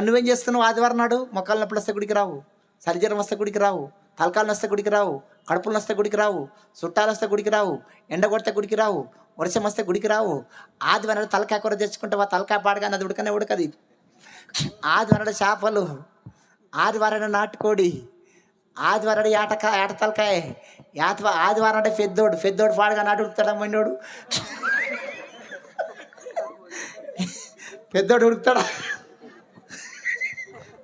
నువ్వేం చేస్తున్నావు ఆదివారం నాడు? మొక్కలు నొప్పులు వస్తే గుడికి రావు. సరిజరం వస్తే గుడికి రావు. తలకాలు వస్తే గుడికి రావు. కడుపులు వస్తే గుడికి రావు. చుట్టాలు వస్తే గుడికి రావు. ఎండ కొడితే గుడికి రావు. వర్షం వస్తే గుడికి రావు. ఆదివారం తలకాయ కూర తెచ్చుకుంటావా తలకాయ పాడగా అది ఉడకనే ఉడకది. ఆదివారం చేపలు ఆదివారం నాటుకోడి ఆదివారం నాడు ఏటక ఏట తలకాయ యాత ఆదివారం అంటే పెద్దోడు పెద్దోడు పాడగా నాటు ఉడుకుతాడా పెద్దోడు ఉడుకుతాడా?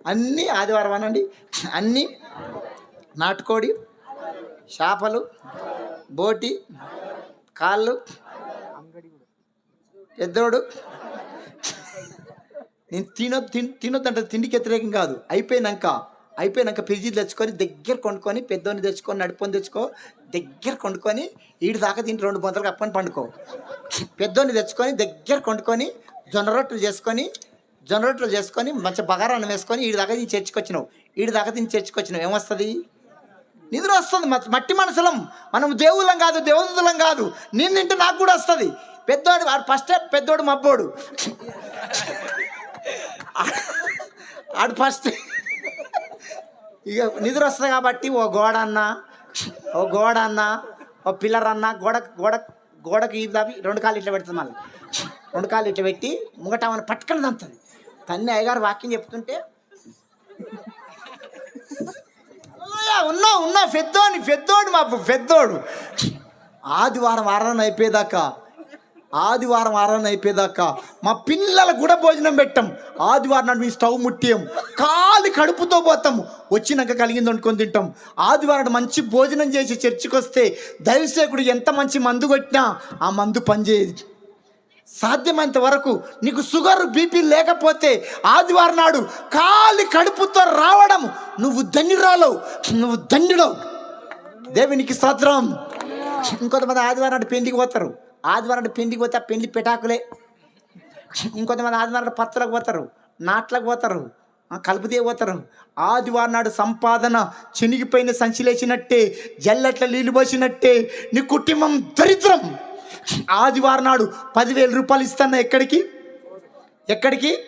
అన్నీ ఆదివారం అనండి అన్నీ నాటుకోడి చేపలు బోటి కాళ్ళు పెద్దోడు నేను తినొ తినొద్దంటే తిండికి వ్యతిరేకం కాదు. అయిపోయినాక అయిపోయినాక ఫ్రిడ్జ్ తెచ్చుకొని దగ్గర కొనుక్కొని పెద్దోని తెచ్చుకొని నడుపుని తెచ్చుకో దగ్గర కొనుక్కొని ఈడు దాకా తింటి రెండు బొంతలకు కప్పని పండుకో. పెద్దోని తెచ్చుకొని దగ్గర కొనుక్కొని జొన్న రొట్టెలు చేసుకొని జనరేటర్లు చేసుకొని మంచి బగారాన్ని వేసుకొని ఈడి దగ్గర నుంచి చర్చకొచ్చినావు. ఈడి దగ్గర తిని చర్చకొచ్చినావు. ఏమొస్తుంది? నిద్ర వస్తుంది. మ- మట్టి మనసులం. మనం దేవుళ్ళం కాదు దేవదులం కాదు. నేను తింటే నాకు కూడా వస్తుంది. పెద్దోడు వాడు ఫస్ట్ పెద్దోడు మబ్బోడు. ఆడు ఫస్ట్ ఇక నిద్ర వస్తుంది కాబట్టి ఓ గోడ అన్న ఓ గోడ అన్న ఓ పిల్లర్ అన్న గోడ గోడ గోడకి ఈ దాపి రెండు కాళ్ళు ఇట్లా పెడుతుంది మళ్ళీ. రెండు కాళ్ళు ఇట్లా పెట్టి ముంగట ఆమెను పట్టుకొని తంతుంది తన్ని అయ్యగారు వాక్యం చెప్తుంటే "అయ్యా, ఉన్నా ఉన్నా పెద్దోని పెద్దోడు మా పెద్దోడు. ఆదివారం ఆరాధన అయిపోయేదాకా ఆదివారం ఆరాధన అయిపోయేదాకా మా పిల్లలకు కూడా భోజనం పెట్టాం. ఆదివారం నాడు మీ స్టవ్ ముట్టియం. కాలు కడుపుతో పోతాం. వచ్చినాక కలిగింది వండుకొని తింటాం. ఆదివారం మంచి భోజనం చేసి చర్చికి వస్తే దైవసేకుడు ఎంత మంచి మందు కొట్టినా ఆ మందు పనిచేయదు. సాధ్యమైనంత వరకు నీకు షుగర్ బీపీ లేకపోతే ఆదివారం నాడు కాలి కడుపుతో రావడం నువ్వు ధన్యురాలవు నువ్వు ధన్యుడవు. దేవునికి స్తోత్రం. ఇంకొంతమంది ఆదివారం నాడు పెండికి పోతారు. ఆదివారం నాడు పెండికి పోతే ఆ పెండి పెటాకులే. ఇంకొంతమంది ఆదివారం నాడు పత్రలకు పోతారు. నాట్లకు పోతారు. కలుపుదే పోతారు. ఆదివారం నాడు సంపాదన చినిగిపోయిన సంచిలేసినట్టే జల్లట్ల నీళ్ళు పోసినట్టే నీ కుటుంబం దరిద్రం. ఆదివారం నాడు పదివేల రూపాయలు ఇస్తాను ఎక్కడికి? ఎక్కడికి?